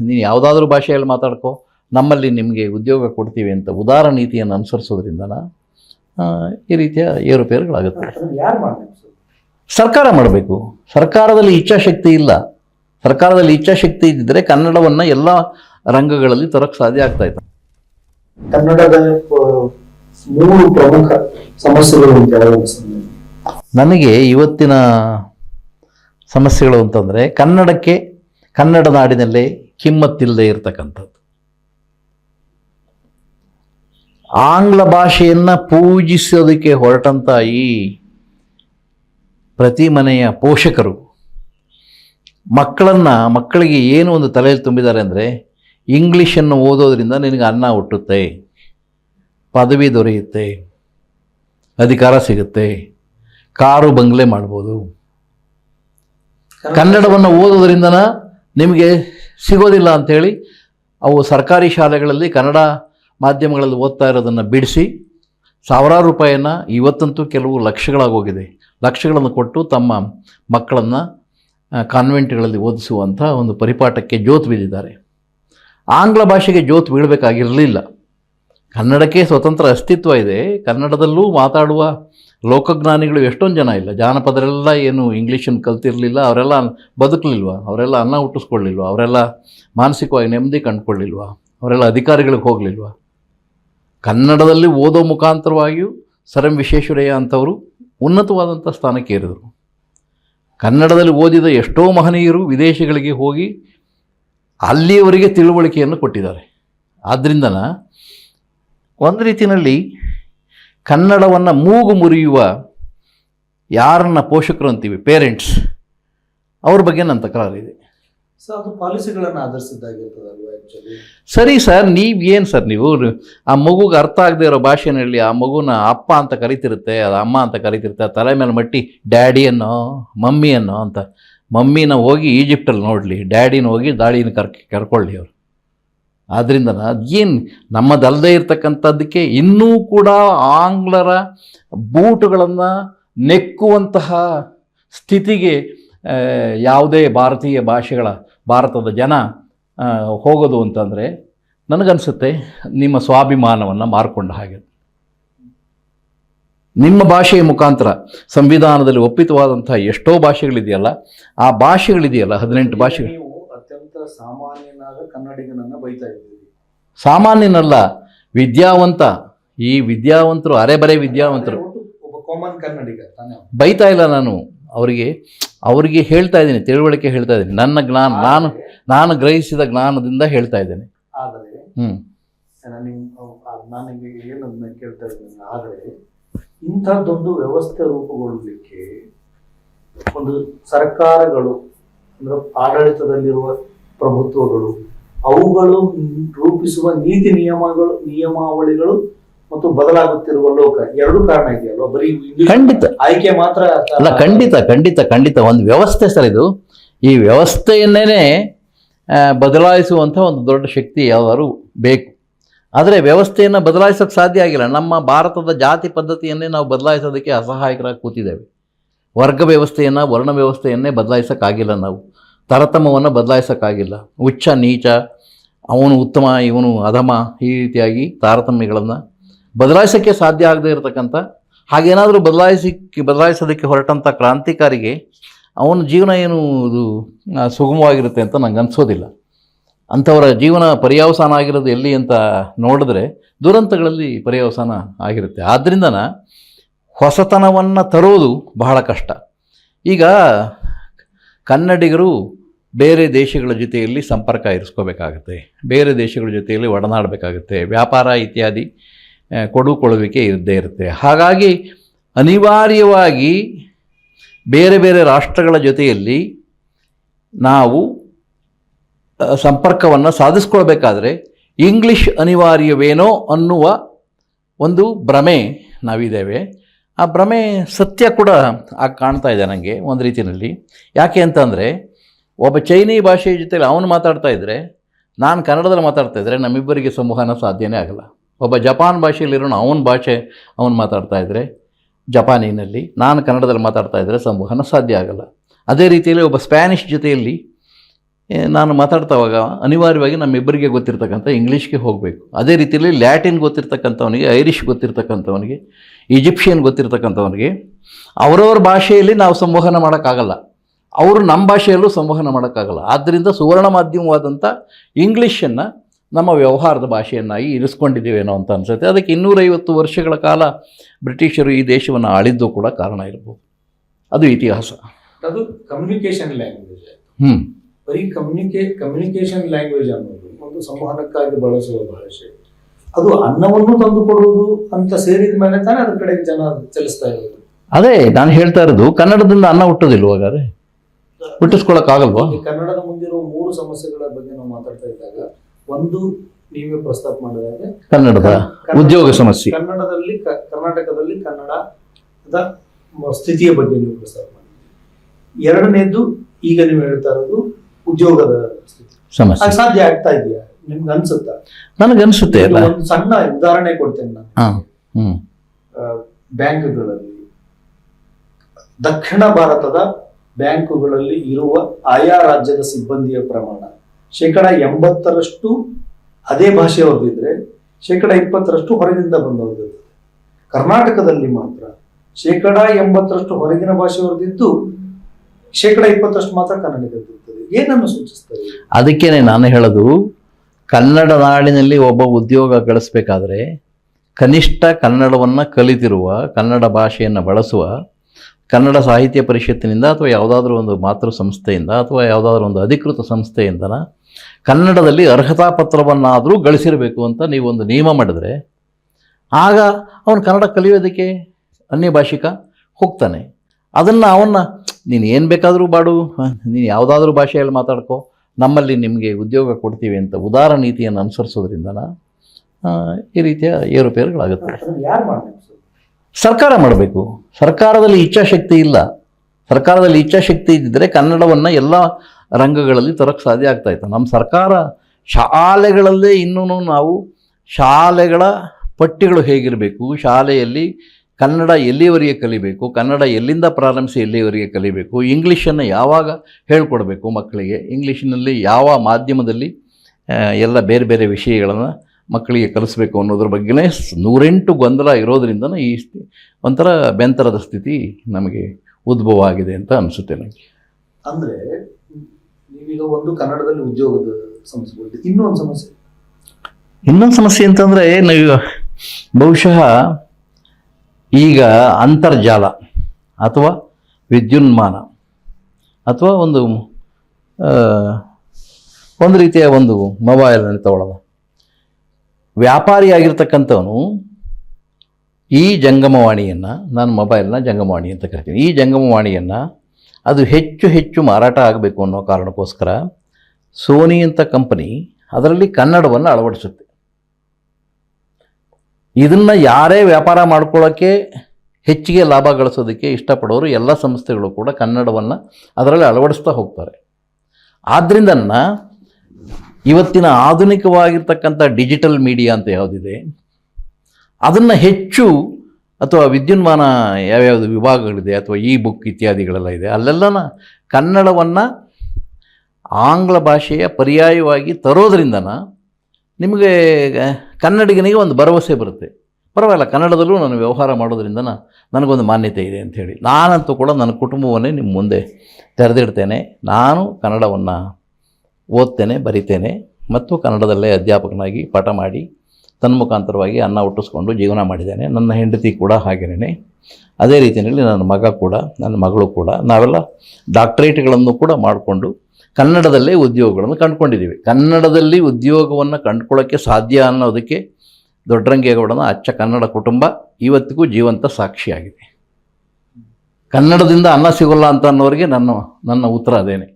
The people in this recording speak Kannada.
ನೀನು ಯಾವುದಾದ್ರೂ ಭಾಷೆಯಲ್ಲಿ ಮಾತಾಡ್ಕೋ. ನಮ್ಮಲ್ಲಿ ನಿಮಗೆ ಉದ್ಯೋಗ ಕೊಡ್ತೀವಿ ಅಂತ ಉದಾರ ನೀತಿಯನ್ನು ಅನುಸರಿಸೋದ್ರಿಂದ ಈ ರೀತಿಯ ಏರುಪೇರುಗಳಾಗುತ್ತೆ. ಸರ್ಕಾರ ಮಾಡಬೇಕು. ಸರ್ಕಾರದಲ್ಲಿ ಇಚ್ಛಾಶಕ್ತಿ ಇಲ್ಲ. ಸರ್ಕಾರದಲ್ಲಿ ಇಚ್ಛಾಶಕ್ತಿ ಇದ್ದಿದ್ರೆ ಕನ್ನಡವನ್ನು ಎಲ್ಲ ರಂಗಗಳಲ್ಲಿ ತರಕ್ಕೆ ಸಾಧ್ಯ ಆಗ್ತಾ ಇತ್ತು. ಕನ್ನಡದ ಮೂರು ಪ್ರಮುಖ ಸಮಸ್ಯೆಗಳು. ನನಗೆ ಇವತ್ತಿನ ಸಮಸ್ಯೆಗಳು ಅಂತಂದರೆ ಕನ್ನಡಕ್ಕೆ ಕನ್ನಡ ನಾಡಿನಲ್ಲೇ ಕಿಮ್ಮತ್ತಿಲ್ಲದೆ ಇರತಕ್ಕಂಥದ್ದು. ಆಂಗ್ಲ ಭಾಷೆಯನ್ನು ಪೂಜಿಸೋದಕ್ಕೆ ಹೊರಟಂಥ ಈ ಪ್ರತಿ ಮನೆಯ ಪೋಷಕರು, ಮಕ್ಕಳನ್ನು, ಮಕ್ಕಳಿಗೆ ಏನು ಒಂದು ತಲೆಯಲ್ಲಿ ತುಂಬಿದ್ದಾರೆ ಅಂದರೆ ಇಂಗ್ಲೀಷನ್ನು ಓದೋದ್ರಿಂದ ನಿನಗೆ ಅನ್ನ ಹುಟ್ಟುತ್ತೆ, ಪದವಿ ದೊರೆಯುತ್ತೆ, ಅಧಿಕಾರ ಸಿಗುತ್ತೆ, ಕಾರು ಬಂಗ್ಲೆ ಮಾಡ್ಬೋದು. ಕನ್ನಡವನ್ನು ಓದೋದ್ರಿಂದನ ನಿಮಗೆ ಸಿಗೋದಿಲ್ಲ ಅಂಥೇಳಿ ಅವು ಸರ್ಕಾರಿ ಶಾಲೆಗಳಲ್ಲಿ ಕನ್ನಡ ಮಾಧ್ಯಮಗಳಲ್ಲಿ ಓದ್ತಾ ಇರೋದನ್ನು ಬಿಡಿಸಿ ಸಾವಿರಾರು ರೂಪಾಯಿಯನ್ನು ಇವತ್ತಂತೂ ಕೆಲವು ಲಕ್ಷಗಳಾಗೋಗಿದೆ ಲಕ್ಷಗಳನ್ನು ಕೊಟ್ಟು ತಮ್ಮ ಮಕ್ಕಳನ್ನು ಕಾನ್ವೆಂಟ್ಗಳಲ್ಲಿ ಓದಿಸುವಂಥ ಒಂದು ಪರಿಪಾಠಕ್ಕೆ ಜ್ಯೋತು ಬಿದ್ದಿದ್ದಾರೆ ಆಂಗ್ಲ ಭಾಷೆಗೆ ಜ್ಯೋತು ಬೀಳಬೇಕಾಗಿರಲಿಲ್ಲ. ಕನ್ನಡಕ್ಕೆ ಸ್ವತಂತ್ರ ಅಸ್ತಿತ್ವ ಇದೆ. ಕನ್ನಡದಲ್ಲೂ ಮಾತಾಡುವ ಲೋಕಜ್ಞಾನಿಗಳು ಎಷ್ಟೊಂದು ಜನ ಇಲ್ಲ. ಜಾನಪದರೆಲ್ಲ ಏನು ಇಂಗ್ಲೀಷನ್ನು ಕಲ್ತಿರಲಿಲ್ಲ, ಅವರೆಲ್ಲ ಬದುಕಲಿಲ್ವ? ಅವರೆಲ್ಲ ಅನ್ನ ಹುಟ್ಟಿಸ್ಕೊಳ್ಳಿಲ್ವ? ಅವರೆಲ್ಲ ಮಾನಸಿಕವಾಗಿ ನೆಮ್ಮದಿ ಕಂಡುಕೊಳ್ಳಿಲ್ವ? ಅವರೆಲ್ಲ ಅಧಿಕಾರಿಗಳಿಗೆ ಹೋಗಲಿಲ್ವ? ಕನ್ನಡದಲ್ಲಿ ಓದೋ ಮುಖಾಂತರವಾಗಿಯೂ ಸರ್ ಎಂ ವಿಶ್ವೇಶ್ವರಯ್ಯ ಅಂಥವರು ಉನ್ನತವಾದಂಥ ಸ್ಥಾನಕ್ಕೆ ಏರಿದರು. ಕನ್ನಡದಲ್ಲಿ ಓದಿದ ಎಷ್ಟೋ ಮಹನೀಯರು ವಿದೇಶಗಳಿಗೆ ಹೋಗಿ ಅಲ್ಲಿಯವರಿಗೆ ತಿಳುವಳಿಕೆಯನ್ನು ಕೊಟ್ಟಿದ್ದಾರೆ. ಆದ್ದರಿಂದನ ಒಂದು ರೀತಿಯಲ್ಲಿ ಕನ್ನಡವನ್ನು ಮೂಗು ಮುರಿಯುವ ಯಾರನ್ನ ಪೋಷಕರು ಅಂತೀವಿ? ಪೇರೆಂಟ್ಸ್ ಅವ್ರ ಬಗ್ಗೆ ನನ್ನ ತಕರಾರಿದೆ ಪಾಲಿಸಿಗಳನ್ನು ಆಧರಿಸಿದ್ದಾಗಿರ್ತದಲ್ವಾ ಸರಿ ಸರ್ ನೀವು ಏನು ಸರ್ ನೀವು? ಆ ಮಗುಗೆ ಅರ್ಥ ಆಗದೆ ಇರೋ ಭಾಷೆನಲ್ಲಿ ಆ ಮಗುನ ಅಪ್ಪ ಅಂತ ಕರಿತಿರುತ್ತೆ ಅದು ಅಮ್ಮ ಅಂತ ಕರಿತಿರುತ್ತೆ ಆ ತಲೆ ಮೇಲೆ ಮಟ್ಟಿ ಡ್ಯಾಡಿ ಅನ್ನೋ ಮಮ್ಮಿ ಅನ್ನೋ ಅಂತ. ಮಮ್ಮಿನ ಹೋಗಿ ಈಜಿಪ್ಟಲ್ಲಿ ನೋಡಲಿ ಡ್ಯಾಡಿನ ಹೋಗಿ ದಾಳಿನ ಕರ್ ಕರ್ಕೊಳ್ಳಿ ಅವರು. ಆದ್ದರಿಂದ ಅದೇನು ನಮ್ಮದಲ್ಲದೆ ಇರತಕ್ಕಂಥದ್ದಕ್ಕೆ ಇನ್ನೂ ಕೂಡ ಆಂಗ್ಲರ ಬೂಟುಗಳನ್ನು ನೆಕ್ಕುವಂತಹ ಸ್ಥಿತಿಗೆ ಯಾವುದೇ ಭಾರತೀಯ ಭಾಷೆಗಳ ಭಾರತದ ಜನ ಹೋಗೋದು ಅಂತಂದರೆ ನನಗನ್ಸುತ್ತೆ ನಿಮ್ಮ ಸ್ವಾಭಿಮಾನವನ್ನು ಮಾರ್ಕೊಂಡ ಹಾಗೆ. ನಿಮ್ಮ ಭಾಷೆಯ ಮುಖಾಂತರ ಸಂವಿಧಾನದಲ್ಲಿ ಒಪ್ಪಿತವಾದಂಥ ಎಷ್ಟೋ ಭಾಷೆಗಳಿದೆಯಲ್ಲ ಆ ಭಾಷೆಗಳಿದೆಯಲ್ಲ ಹದಿನೆಂಟು ಭಾಷೆಗಳು. ಅತ್ಯಂತ ಸಾಮಾನ್ಯನಾದ ಕನ್ನಡಿಗನನ್ನ ಬೈತಾ ಇದ್ದೀರಿ ಸಾಮಾನ್ಯನಲ್ಲ ವಿದ್ಯಾವಂತ. ಈ ವಿದ್ಯಾವಂತರು ಅರೆಬರೆ ವಿದ್ಯಾವಂತರು. ಒಬ್ಬ ಕಾಮನ್ ಕನ್ನಡಿಗ ತಾನೇ ಬೈತಾ ಇಲ್ಲ ನಾನು. ಅವರಿಗೆ ಅವರಿಗೆ ಹೇಳ್ತಾ ಇದ್ದೀನಿ ತಿಳುವಳಿಕೆ ಹೇಳ್ತಾ ಇದ್ದೀನಿ. ನನ್ನ ಜ್ಞಾನ ನಾನು ನಾನು ಗ್ರಹಿಸಿದ ಜ್ಞಾನದಿಂದ ಹೇಳ್ತಾ ಇದ್ದೇನೆ. ಆದರೆ ಹ್ಞೂ ನಾನು ನಿಮ್- ಆ- ನಾನು ನಿಮಗೆ ಏನನ್ನ ಕೇಳ್ತಾ ಇದ್ದೀನಿ ಆದರೆ ಇಂಥದ್ದೊಂದು ವ್ಯವಸ್ಥೆ ರೂಪುಗೊಳ್ಳಲಿಕ್ಕೆ ಒಂದು ಸರ್ಕಾರಗಳು ಅಂದ್ರೆ ಆಡಳಿತದಲ್ಲಿರುವ ಪ್ರಭುತ್ವಗಳು ಅವುಗಳು ರೂಪಿಸುವ ನೀತಿ ನಿಯಮಗಳು ನಿಯಮಾವಳಿಗಳು ಮತ್ತು ಬದಲಾಗುತ್ತಿರುವ ಲೋಕ. ಎರಡು ಕಾರಣ ಇದೆಯಲ್ವಾ ಬರೀ ಖಂಡಿತ. ಆಯ್ಕೆ ಮಾತ್ರ ಅಲ್ಲ ಖಂಡಿತ ಖಂಡಿತ ಖಂಡಿತ. ಒಂದು ವ್ಯವಸ್ಥೆ ಸರ್ ಇದು. ಈ ವ್ಯವಸ್ಥೆಯನ್ನೇ ಆ, ಬದಲಾಯಿಸುವಂಥ ಒಂದು ದೊಡ್ಡ ಶಕ್ತಿ ಯಾವ್ದಾದ್ರು ಬೇಕು. ಆದರೆ ವ್ಯವಸ್ಥೆಯನ್ನು ಬದಲಾಯಿಸೋಕ್ಕೆ ಸಾಧ್ಯ ಆಗಿಲ್ಲ. ನಮ್ಮ ಭಾರತದ ಜಾತಿ ಪದ್ಧತಿಯನ್ನೇ ನಾವು ಬದಲಾಯಿಸೋದಕ್ಕೆ ಅಸಹಾಯಕರಾಗಿ ಕೂತಿದ್ದೇವೆ. ವರ್ಗ ವ್ಯವಸ್ಥೆಯನ್ನು, ವರ್ಣ ವ್ಯವಸ್ಥೆಯನ್ನೇ ಬದಲಾಯಿಸೋಕ್ಕಾಗಿಲ್ಲ ನಾವು. ತರತಮವನ್ನು ಬದಲಾಯಿಸೋಕ್ಕಾಗಿಲ್ಲ. ಉಚ್ಚ ನೀಚ, ಅವನು ಉತ್ತಮ, ಇವನು ಅಧಮ, ಈ ರೀತಿಯಾಗಿ ತಾರತಮ್ಯಗಳನ್ನು ಬದಲಾಯಿಸೋಕ್ಕೆ ಸಾಧ್ಯ ಆಗದೇ ಇರತಕ್ಕಂಥ, ಹಾಗೇನಾದರೂ ಬದಲಾಯಿಸಿ, ಬದಲಾಯಿಸೋದಕ್ಕೆ ಹೊರಟಂಥ ಕ್ರಾಂತಿಕಾರಿಗೆ ಅವನ ಜೀವನ ಏನು ಇದು ಸುಗಮವಾಗಿರುತ್ತೆ ಅಂತ ನಂಗೆ ಅನಿಸೋದಿಲ್ಲ. ಅಂಥವರ ಜೀವನ ಪರ್ಯಾವಸಾನ ಆಗಿರೋದು ಎಲ್ಲಿ ಅಂತ ನೋಡಿದ್ರೆ, ದುರಂತಗಳಲ್ಲಿ ಪರ್ಯಾವಸಾನ ಆಗಿರುತ್ತೆ. ಆದ್ದರಿಂದನ ಹೊಸತನವನ್ನು ತರೋದು ಬಹಳ ಕಷ್ಟ. ಈಗ ಕನ್ನಡಿಗರು ಬೇರೆ ದೇಶಗಳ ಜೊತೆಯಲ್ಲಿ ಸಂಪರ್ಕ ಇರಿಸ್ಕೋಬೇಕಾಗತ್ತೆ, ಬೇರೆ ದೇಶಗಳ ಜೊತೆಯಲ್ಲಿ ಒಡನಾಡಬೇಕಾಗುತ್ತೆ, ವ್ಯಾಪಾರ ಇತ್ಯಾದಿ ಕೊಡುಕೊಳ್ಳುವಿಕೆ ಇದ್ದೇ ಇರುತ್ತೆ. ಹಾಗಾಗಿ ಅನಿವಾರ್ಯವಾಗಿ ಬೇರೆ ಬೇರೆ ರಾಷ್ಟ್ರಗಳ ಜೊತೆಯಲ್ಲಿ ನಾವು ಸಂಪರ್ಕವನ್ನು ಸಾಧಿಸ್ಕೊಳ್ಬೇಕಾದ್ರೆ ಇಂಗ್ಲಿಷ್ ಅನಿವಾರ್ಯವೇನೋ ಅನ್ನುವ ಒಂದು ಭ್ರಮೆ ನಾವಿದ್ದೇವೆ. ಆ ಭ್ರಮೆ ಸತ್ಯ ಕೂಡ ಆಗ ಕಾಣ್ತಾ ಇದೆ ನನಗೆ ಒಂದು ರೀತಿಯಲ್ಲಿ. ಯಾಕೆ ಅಂತಂದರೆ, ಒಬ್ಬ ಚೈನೀ ಭಾಷೆಯ ಜೊತೆಲಿ ಅವನು ಮಾತಾಡ್ತಾ ಇದ್ದರೆ ನಾನು ಕನ್ನಡದಲ್ಲಿ ಮಾತಾಡ್ತಾ ಇದ್ದರೆ ನಮ್ಮಿಬ್ಬರಿಗೆ ಸಂವಹನ ಸಾಧ್ಯನೇ ಆಗಲ್ಲ. ಒಬ್ಬ ಜಪಾನ್ ಭಾಷೆಯಲ್ಲಿರೋಣ ಅವನ ಭಾಷೆ ಅವನು ಮಾತಾಡ್ತಾ ಇದ್ದರೆ ಜಪಾನಿನಲ್ಲಿ ನಾನು ಕನ್ನಡದಲ್ಲಿ ಮಾತಾಡ್ತಾ ಇದ್ದರೆ ಸಂವಹನ ಸಾಧ್ಯ ಆಗಲ್ಲ. ಅದೇ ರೀತಿಯಲ್ಲಿ ಒಬ್ಬ ಸ್ಪ್ಯಾನಿಷ್ ಜೊತೆಯಲ್ಲಿ ನಾನು ಮಾತಾಡ್ತಾವಾಗ ಅನಿವಾರ್ಯವಾಗಿ ನಮ್ಮಿಬ್ಬರಿಗೆ ಗೊತ್ತಿರ್ತಕ್ಕಂಥ ಇಂಗ್ಲೀಷ್ಗೆ ಹೋಗಬೇಕು. ಅದೇ ರೀತಿಯಲ್ಲಿ ಲ್ಯಾಟಿನ್ ಗೊತ್ತಿರ್ತಕ್ಕಂಥವನಿಗೆ ಐರಿಷ್ ಗೊತ್ತಿರ್ತಕ್ಕಂಥವನಿಗೆ ಈಜಿಪ್ಷಿಯನ್ ಗೊತ್ತಿರ್ತಕ್ಕಂಥವನಿಗೆ ಅವರವ್ರ ಭಾಷೆಯಲ್ಲಿ ನಾವು ಸಂವಹನ ಮಾಡೋಕ್ಕಾಗಲ್ಲ. ಅವರು ನಮ್ಮ ಭಾಷೆಯಲ್ಲೂ ಸಂವಹನ ಮಾಡೋಕ್ಕಾಗಲ್ಲ. ಆದ್ದರಿಂದ ಸುವರ್ಣ ಮಾಧ್ಯಮವಾದಂಥ ಇಂಗ್ಲೀಷನ್ನು ನಮ್ಮ ವ್ಯವಹಾರದ ಭಾಷೆಯನ್ನಾಗಿ ಇರಿಸ್ಕೊಂಡಿದ್ದೀವೇನೋ ಅಂತ ಅನಿಸುತ್ತೆ. ಅದಕ್ಕೆ ಇನ್ನೂರೈವತ್ತು ವರ್ಷಗಳ ಕಾಲ ಬ್ರಿಟಿಷರು ಈ ದೇಶವನ್ನು ಆಳಿದ್ದು ಕೂಡ ಕಾರಣ ಇರ್ಬೋದು. ಅದು ಇತಿಹಾಸ. ಅದು ಕಮ್ಯುನಿಕೇಷನ್ ಲ್ಯಾಂಗ್ವೇಜ್ ಹ್ಞೂ ಬರೀ ಕಮ್ಯುನಿಕೇ ಕಮ್ಯುನಿಕೇಶನ್ ಲ್ಯಾಂಗ್ವೇಜ್ ಅನ್ನೋದು ಒಂದು ಸಂವಹನಕ್ಕಾಗಿ ಬಳಸುವ ಭಾಷೆ. ಅದು ಅನ್ನವನ್ನು ತಂದು ಕೊಡುವುದು ಅಂತ ಸೇರಿದ ಮೇಲೆ ತಾನೇ ಅದ್ರ ಕಡೆಗೆ ಜನ ಚಲಿಸ್ತಾ ಇರೋದು. ಅದೇ ನಾನು ಹೇಳ್ತಾ ಇರೋದು ಕನ್ನಡದಿಂದ ಅನ್ನ ಹುಟ್ಟೋದಿಲ್ವ ಹಾಗಾದ್ರೆ? ಹುಟ್ಟಿಸ್ಕೊಳಕ್ಕಾಗಲ್ವಾ ಈ ಕನ್ನಡದ ಮುಂದಿರುವ ಮೂರು ಸಮಸ್ಯೆಗಳ ಬಗ್ಗೆ ನಾವು ಮಾತಾಡ್ತಾ ಇದ್ದಾಗ ಒಂದು ನೀವೇ ಪ್ರಸ್ತಾಪ ಮಾಡಿದಾಗ ಕನ್ನಡದ ಉದ್ಯೋಗ ಸಮಸ್ಯೆ. ಕನ್ನಡದಲ್ಲಿ ಕರ್ನಾಟಕದಲ್ಲಿ ಕನ್ನಡದ ಸ್ಥಿತಿಯ ಬಗ್ಗೆ ನೀವು ಪ್ರಸ್ತಾಪ ಮಾಡಿದ್ರಿ ಎರಡನೇದು ಈಗ ನೀವು ಹೇಳ್ತಾ ಇರೋದು ಉದ್ಯೋಗದ ಸಮಸ್ಯೆ. ಸಾಧ್ಯ ಆಗ್ತಾ ಇದೆಯಾ? ನಿಮ್ಗೆ ಅನ್ಸುತ್ತಾ? ನನಗನ್ಸುತ್ತೆ ಅನ್ಸುತ್ತೆ ಒಂದು ಸಣ್ಣ ಉದಾಹರಣೆ ಕೊಡ್ತೇನೆ ನಾನು. ಬ್ಯಾಂಕ್ಗಳಲ್ಲಿ. ದಕ್ಷಿಣ ಭಾರತದ ಬ್ಯಾಂಕುಗಳಲ್ಲಿ ಇರುವ ಆಯಾ ರಾಜ್ಯದ ಸಿಬ್ಬಂದಿಯ ಪ್ರಮಾಣ ಶೇಕಡ ಎಂಬತ್ತರಷ್ಟು ಅದೇ ಭಾಷೆಯವ್ರದ್ದಿದ್ರೆ ಶೇಕಡ ಇಪ್ಪತ್ತರಷ್ಟು ಹೊರಗಿಂದ ಬಂದವರು ಕರ್ನಾಟಕದಲ್ಲಿ ಮಾತ್ರ ಶೇಕಡ ಎಂಬತ್ತರಷ್ಟು ಹೊರಗಿನ ಭಾಷೆಯವ್ರದ್ದಿದ್ದು ಶೇಕಡ ಇಪ್ಪತ್ತಷ್ಟು ಮಾತ್ರ ಕನ್ನಡಿಗರಿರುತ್ತದೆ ಏನನ್ನು ಸೂಚಿಸ್ತದೆ ಅದಕ್ಕೇನೆ ನಾನು ಹೇಳೋದು, ಕನ್ನಡ ನಾಡಿನಲ್ಲಿ ಒಬ್ಬ ಉದ್ಯೋಗ ಗಳಿಸ್ಬೇಕಾದ್ರೆ, ಕನಿಷ್ಠ ಕನ್ನಡವನ್ನು ಕಲಿತಿರುವ, ಕನ್ನಡ ಭಾಷೆಯನ್ನು ಬಳಸುವ, ಕನ್ನಡ ಸಾಹಿತ್ಯ ಪರಿಷತ್ತಿನಿಂದ ಅಥವಾ ಯಾವುದಾದ್ರೂ ಒಂದು ಮಾತೃ ಸಂಸ್ಥೆಯಿಂದ ಅಥವಾ ಯಾವುದಾದ್ರೂ ಒಂದು ಅಧಿಕೃತ ಸಂಸ್ಥೆಯಿಂದನ ಕನ್ನಡದಲ್ಲಿ ಅರ್ಹತಾ ಪತ್ರವನ್ನಾದರೂ ಗಳಿಸಿರಬೇಕು ಅಂತ ನೀವೊಂದು ನಿಯಮ ಮಾಡಿದ್ರೆ, ಆಗ ಅವನು ಕನ್ನಡ ಕಲಿಯೋದಕ್ಕೆ ಅನ್ಯ ಭಾಷಿಕ ಹೋಗ್ತಾನೆ. ಅದನ್ನು ಅವನ್ನ ನೀನು ಏನು ಬೇಕಾದರೂ ಬಾಡು. ನೀನು ಯಾವುದಾದ್ರೂ ಭಾಷೆಯಲ್ಲಿ ಮಾತಾಡ್ಕೋ. ನಮ್ಮಲ್ಲಿ ನಿಮಗೆ ಉದ್ಯೋಗ ಕೊಡ್ತೀವಿ ಅಂತ ಉದಾರ ನೀತಿಯನ್ನು ಅನುಸರಿಸೋದ್ರಿಂದ ಈ ರೀತಿಯ ಏರುಪೇರುಗಳಾಗುತ್ತೆ. ಸರ್ಕಾರ ಮಾಡಬೇಕು. ಸರ್ಕಾರದಲ್ಲಿ ಇಚ್ಛಾಶಕ್ತಿ ಇಲ್ಲ. ಸರ್ಕಾರದಲ್ಲಿ ಇಚ್ಛಾಶಕ್ತಿ ಇದ್ದಿದ್ದರೆ ಕನ್ನಡವನ್ನು ಎಲ್ಲ ರಂಗಗಳಲ್ಲಿ ತರೋಕ್ಕೆ ಸಾಧ್ಯ ಆಗ್ತಾ ಇತ್ತು. ನಮ್ಮ ಸರ್ಕಾರ ಶಾಲೆಗಳಲ್ಲೇ ಇನ್ನೂ ನಾವು ಶಾಲೆಗಳ ಪಠ್ಯಗಳು ಹೇಗಿರಬೇಕು, ಶಾಲೆಯಲ್ಲಿ ಕನ್ನಡ ಎಲ್ಲಿಯವರೆಗೆ ಕಲಿಬೇಕು ಕನ್ನಡ ಎಲ್ಲಿಂದ ಪ್ರಾರಂಭಿಸಿ ಎಲ್ಲಿಯವರೆಗೆ ಕಲಿಬೇಕು ಇಂಗ್ಲೀಷನ್ನು ಯಾವಾಗ ಹೇಳ್ಕೊಡ್ಬೇಕು ಮಕ್ಕಳಿಗೆ ಇಂಗ್ಲೀಷಿನಲ್ಲಿ ಯಾವ ಮಾಧ್ಯಮದಲ್ಲಿ ಎಲ್ಲ ಬೇರೆ ಬೇರೆ ವಿಷಯಗಳನ್ನು ಮಕ್ಕಳಿಗೆ ಕಲಿಸ್ಬೇಕು ಅನ್ನೋದ್ರ ಬಗ್ಗೆನೇ ನೂರೆಂಟು ಗೊಂದಲ ಇರೋದರಿಂದ ಈ ಒಂಥರ ಬೆಂತರದ ಸ್ಥಿತಿ ನಮಗೆ ಉದ್ಭವ ಆಗಿದೆ ಅಂತ ಅನಿಸುತ್ತೆ ನನಗೆ. ಅಂದರೆ ನೀವೀಗ ಒಂದು ಕನ್ನಡದಲ್ಲಿ ಉದ್ಯೋಗದ ಸಮಸ್ಯೆ ಇನ್ನೊಂದು ಸಮಸ್ಯೆ. ಇನ್ನೊಂದು ಸಮಸ್ಯೆ ಅಂತಂದರೆ ನೀವು ಬಹುಶಃ ಈಗ ಅಂತರ್ಜಾಲ ಅಥವಾ ವಿದ್ಯುನ್ಮಾನ ಅಥವಾ ಒಂದು ಒಂದು ರೀತಿಯ ಒಂದು ಮೊಬೈಲನ್ನು ತಗೊಳ್ಳೋದು ವ್ಯಾಪಾರಿಯಾಗಿರ್ತಕ್ಕಂಥವನು ಈ ಜಂಗಮವಾಣಿಯನ್ನು, ನಾನು ಮೊಬೈಲ್ನ ಜಂಗಮವಾಣಿ ಅಂತ ಕರಿತೀನಿ, ಈ ಜಂಗಮವಾಣಿಯನ್ನು ಅದು ಹೆಚ್ಚು ಹೆಚ್ಚು ಮಾರಾಟ ಆಗಬೇಕು ಅನ್ನೋ ಕಾರಣಕ್ಕೋಸ್ಕರ ಸೋನಿ ಅಂತ ಕಂಪನಿ ಅದರಲ್ಲಿ ಕನ್ನಡವನ್ನು ಅಳವಡಿಸುತ್ತೆ. ಇದನ್ನು ಯಾರೇ ವ್ಯಾಪಾರ ಮಾಡ್ಕೊಳ್ಳೋಕ್ಕೆ ಹೆಚ್ಚಿಗೆ ಲಾಭ ಗಳಿಸೋದಕ್ಕೆ ಇಷ್ಟಪಡೋರು ಎಲ್ಲ ಸಂಸ್ಥೆಗಳು ಕೂಡ ಕನ್ನಡವನ್ನು ಅದರಲ್ಲಿ ಅಳವಡಿಸ್ತಾ ಹೋಗ್ತಾರೆ. ಆದ್ದರಿಂದ ಇವತ್ತಿನ ಆಧುನಿಕವಾಗಿರ್ತಕ್ಕಂಥ ಡಿಜಿಟಲ್ ಮೀಡಿಯಾ ಅಂತ ಯಾವುದಿದೆ, ಅದನ್ನು ಹೆಚ್ಚು ಅಥವಾ ವಿದ್ಯುನ್ಮಾನ ಯಾವ್ಯಾವುದು ವಿಭಾಗಗಳಿದೆ ಅಥವಾ ಇ ಬುಕ್ ಇತ್ಯಾದಿಗಳೆಲ್ಲ ಇದೆ, ಅಲ್ಲೆಲ್ಲನ ಕನ್ನಡವನ್ನು ಆಂಗ್ಲ ಭಾಷೆಯ ಪರ್ಯಾಯವಾಗಿ ತರೋದ್ರಿಂದನ ನಿಮಗೆ ಕನ್ನಡಿಗನಿಗೆ ಒಂದು ಭರವಸೆ ಬರುತ್ತೆ. ಪರವಾಗಿಲ್ಲ, ಕನ್ನಡದಲ್ಲೂ ನಾನು ವ್ಯವಹಾರ ಮಾಡೋದ್ರಿಂದ ನನಗೊಂದು ಮಾನ್ಯತೆ ಇದೆ ಅಂಥೇಳಿ ನಾನಂತೂ ಕೂಡ ನನ್ನ ಕುಟುಂಬವನ್ನೇ ನಿಮ್ಮ ಮುಂದೆ ತೆರೆದಿಡ್ತೇನೆ. ನಾನು ಕನ್ನಡವನ್ನು ಓದ್ತೇನೆ, ಬರಿತೇನೆ ಮತ್ತು ಕನ್ನಡದಲ್ಲೇ ಅಧ್ಯಾಪಕನಾಗಿ ಪಾಠ ಮಾಡಿ, ತನ್ನ ಮುಖಾಂತರವಾಗಿ ಅನ್ನ ಹುಟ್ಟಿಸ್ಕೊಂಡು ಜೀವನ ಮಾಡಿದ್ದೇನೆ. ನನ್ನ ಹೆಂಡತಿ ಕೂಡ ಹಾಗೇನೇ. ಅದೇ ರೀತಿಯಲ್ಲಿ ನನ್ನ ಮಗ ಕೂಡ, ನನ್ನ ಮಗಳು ಕೂಡ, ನಾವೆಲ್ಲ ಡಾಕ್ಟ್ರೇಟ್ಗಳನ್ನು ಕೂಡ ಮಾಡಿಕೊಂಡು ಕನ್ನಡದಲ್ಲೇ ಉದ್ಯೋಗಗಳನ್ನು ಕಂಡುಕೊಂಡಿದ್ದೀವಿ. ಕನ್ನಡದಲ್ಲಿ ಉದ್ಯೋಗವನ್ನು ಕಂಡುಕೊಳ್ಳೋಕ್ಕೆ ಸಾಧ್ಯ ಅನ್ನೋದಕ್ಕೆ ದೊಡ್ಡರಂಗೇಗೌಡನ ಅಚ್ಚ ಕನ್ನಡ ಕುಟುಂಬ ಇವತ್ತಿಗೂ ಜೀವಂತ ಸಾಕ್ಷಿಯಾಗಿದೆ. ಕನ್ನಡದಿಂದ ಅನ್ನ ಸಿಗೋಲ್ಲ ಅಂತ ಅನ್ನೋರಿಗೆ ನನ್ನ ನನ್ನ ಉತ್ತರ ಅದೇನೆ.